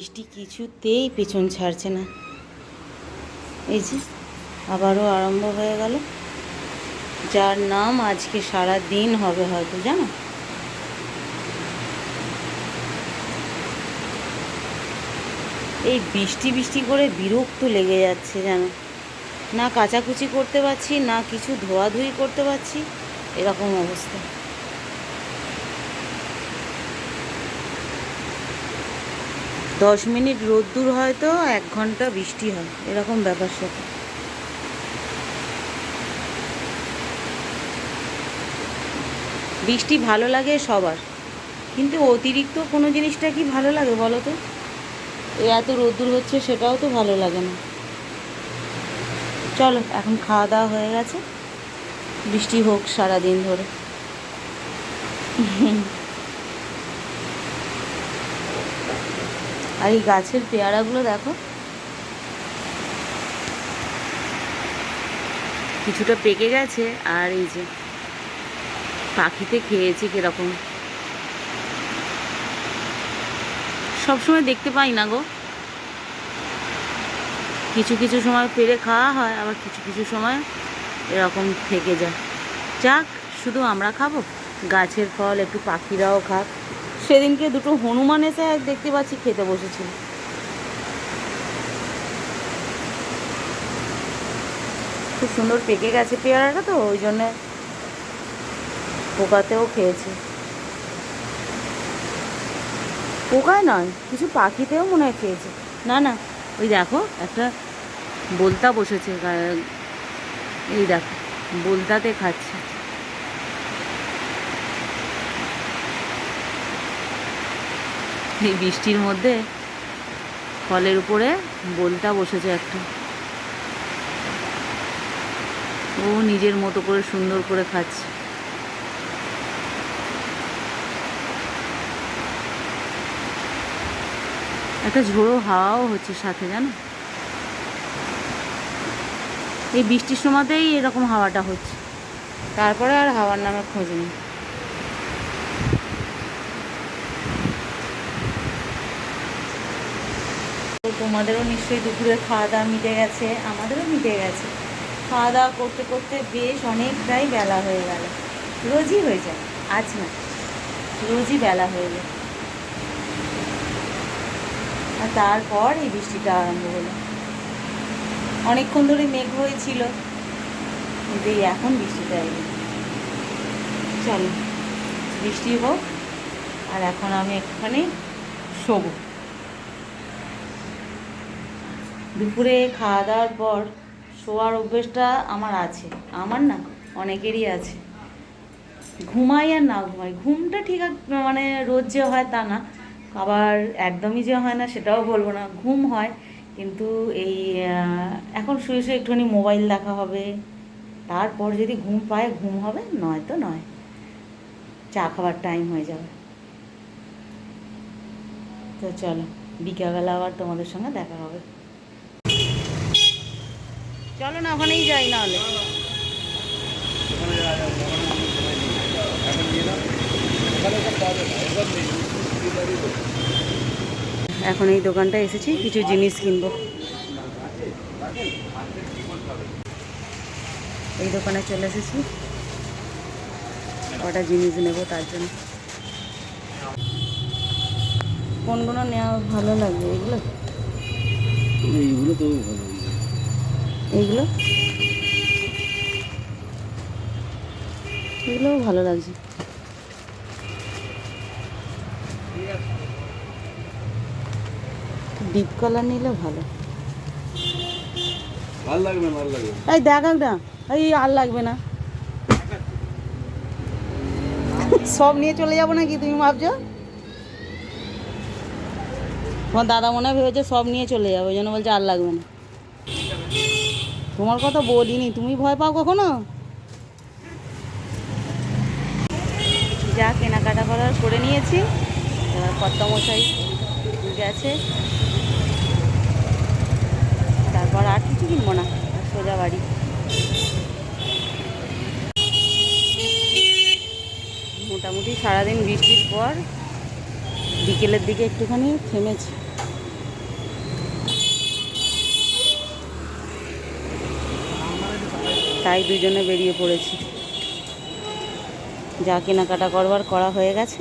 বৃষ্টি কিছুতেই পেছন ছাড়ছে না। এই যে, আবারও আরম্ভ হয়ে গেল। যার নাম আজকে সারা দিন হবে হয়তো, জানো? এই বৃষ্টি বৃষ্টি করে বিরক্ত লেগে যাচ্ছে, জানো? না কাচাকুচি করতে পারছি, না কিছু ধোয়াধুয়ি করতে পারছি, এরকম অবস্থা। দশ মিনিট রোদ্দুর হয়তো এক ঘণ্টা বৃষ্টি হয়, এরকম ব্যাপার সাথে বৃষ্টি ভালো লাগে সবার, কিন্তু অতিরিক্ত কোনো জিনিসটা কি ভালো লাগে বলো তো? এত রোদ্দুর হচ্ছে সেটাও তো ভালো লাগে না। চলো, এখন খাওয়া দাওয়া হয়ে গেছে। বৃষ্টি হোক সারা দিন ধরে। আর এই গাছের পেয়ারাগুলো দেখো। কিছুটা পেকে গেছে, আর এই যে পাখিতে খেয়েছে কীরকম। সবসময় দেখতে পাই না গো। কিছু কিছু সময় পেরে খাওয়া হয়, আবার কিছু কিছু সময় এরকম থেকে যায়। যাক, শুধু আমরা খাব, গাছের ফল একটু পাখিরাও খাক। সেদিনকে দুটো হনুমান এসে দেখতে পাচ্ছি খেতে বসেছিল খুব সুন্দর পেকে গেছে পেয়ারাটা তো, ওই জন্যে পোকাতেও খেয়েছে। পোকায় নয়, কিছু পাখিতেও মনে হয় খেয়েছে। না না, ওই দেখো, একটা বলতা বসেছে এই দেখো, বলতাতে খাচ্ছে। এই বৃষ্টির মধ্যে ফলের উপরে বলতা বসেছে একটা। ও নিজের মতো করে সুন্দর করে খাচ্ছে। একটা ঝোড়ো হাওয়াও হচ্ছে সাথে, জানো? এই বৃষ্টির সময়তেই এরকম হাওয়াটা হচ্ছে। তারপরে আর হাওয়ার নামে খোঁজ নেই। তোমাদেরও নিশ্চয়ই দুপুরে খাওয়া দাওয়া মিটে গেছে, আমাদেরও মিটে গেছে। খাওয়া দাওয়া করতে করতে বেশ অনেকটাই বেলা হয়ে গেল। রোজই হয়ে যায়, আজ না, রোজই বেলা হয়ে যায়। আর তারপর এই বৃষ্টিটা আরম্ভ হলো। অনেকক্ষণ ধরে মেঘ হয়েছিল, কিন্তু এই এখন বৃষ্টিটা এলো। চলো, বৃষ্টি হোক, আর এখন আমি একটুখানি শোবো। দুপুরে খাওয়া দাওয়ার পর শোয়ার অভ্যেসটা আমার আছে। আমার না, অনেকেরই আছে। ঘুমাই আর না ঘুমাই। ঘুমটা ঠিক মানে রোজ যে হয় তা না। আবার একদমই যে হয় না সেটাও বলব না। ঘুম হয়, কিন্তু এই এখন শুয়ে শুয়ে একটুখানি মোবাইল দেখা হবে। তারপর যদি ঘুম পায়, ঘুম হবে, নয় তো নয়। চা খাবার টাইম হয়ে যাবে। তো চলো, বিকালবেলা আবার তোমাদের সঙ্গে দেখা হবে। চলো না, ওখানেই যাই না হলে এখন এই দোকানটা এসেছি, কিছু জিনিস কিনবো। এই দোকানে চলে এসেছি। কটা জিনিস নেব তার জন্য। কোনগুলো নেওয়া ভালো লাগবে, এগুলো? এইগুলো তো ভালো। এইগুলো? এগুলোও ভালো লাগছে। ডিপ কালার নিলে ভালো। ভালো লাগবে ভালো লাগবে এই দেখ না এই আর লাগবে না। সব নিয়ে চলে যাব নাকি তুমি ভাবছ? তোমার দাদা মনে হয় ভেবেছে সব নিয়ে চলে যাবে ওই জন্য বলছে আর লাগবে না। তোমার কথা বলিনি, তুমি ভয় পাও কখনো? যা কেনাকাটা করার করে নিয়েছি, এবার কর্তামশাই গেছে। তারপর আর কিছু কিনবো না, সোজা বাড়ি। মোটামুটি সারাদিন বৃষ্টির পর বিকেলের দিকে একটুখানি থেমেছে। তাই দুজনে বেরিয়ে পড়েছি। যা কেনাকাটা করবার করা হয়ে গেছে।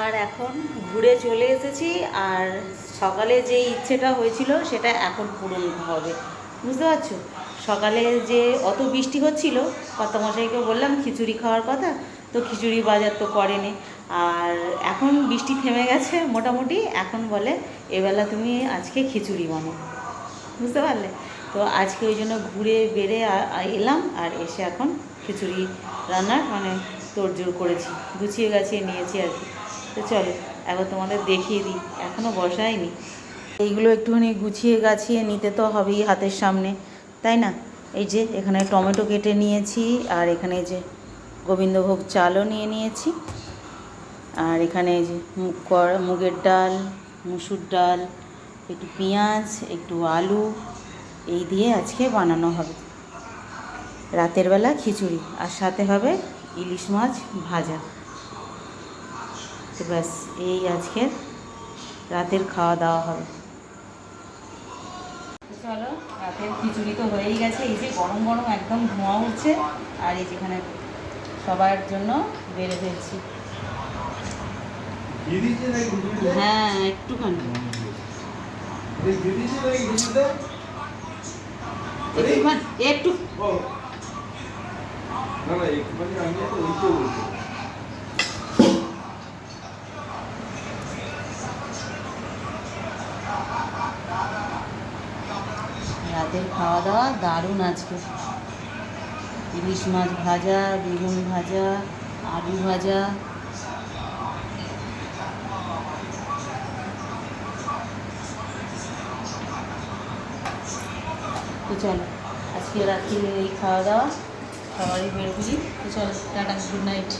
আর এখন ঘুরে চলে এসেছি, আর সকালে যে ইচ্ছেটা হয়েছিল সেটা এখন পূরণ হবে। বুঝতে পারছ? সকালে যে অত বৃষ্টি হচ্ছিল কত কর্তামশাইকে বললাম, খিচুড়ি খাওয়ার কথা তো খিচুড়ি বাজার তো করেনি। আর এখন বৃষ্টি থেমে গেছে মোটামুটি, এখন বলে এবেলা তুমি আজকে খিচুড়ি বানাও। বুঝতে পারলে? তো আজকে ওই জন্য ঘুরে বেড়ে এলাম আর এসে এখন খিচুড়ি রান্নার মানে তোড়জোড় করেছি, গুছিয়ে গাছিয়ে নিয়েছি আর কি। তো চলো, একবার তোমাদের দেখিয়ে দিই এখনও বসাইনি এইগুলো একটুখানি গুছিয়ে গাছিয়ে নিতে তো হবেই হাতের সামনে, তাই না? এই যে এখানে টমেটো কেটে নিয়েছি আর এখানে যে গোবিন্দভোগ চালও নিয়ে নিয়েছি। আর এখানে যে মুগ মুগের ডাল, মুসুর ডাল, একটু পেঁয়াজ, একটু আলু, এই দিয়ে আজকে বানানো হবে। রাতের বেলা খিচুড়ি, আর সাথে হবে ইলিশ মাছ ভাজা। তো ব্যাস, এই আজকের রাতের খাওয়া দাওয়া হবে। চলো, রাতের খিচুড়ি তো হয়েই গেছে। এই যে গরম গরম একদম ধোঁয়া উঠছে। আর এই যেখানে সবার জন্য বেড়ে ফেলছি। হ্যাঁ একটুখানি। রাতের খাওয়া দাওয়া দারুণ আজকে। ইলিশ মাছ ভাজা, বেগুন ভাজা, আলু ভাজা। তো চলো, আজকে রাত্রি এই খাওয়া দাওয়া সবারই বেরোবি তো চলো, টাটা গুড নাইট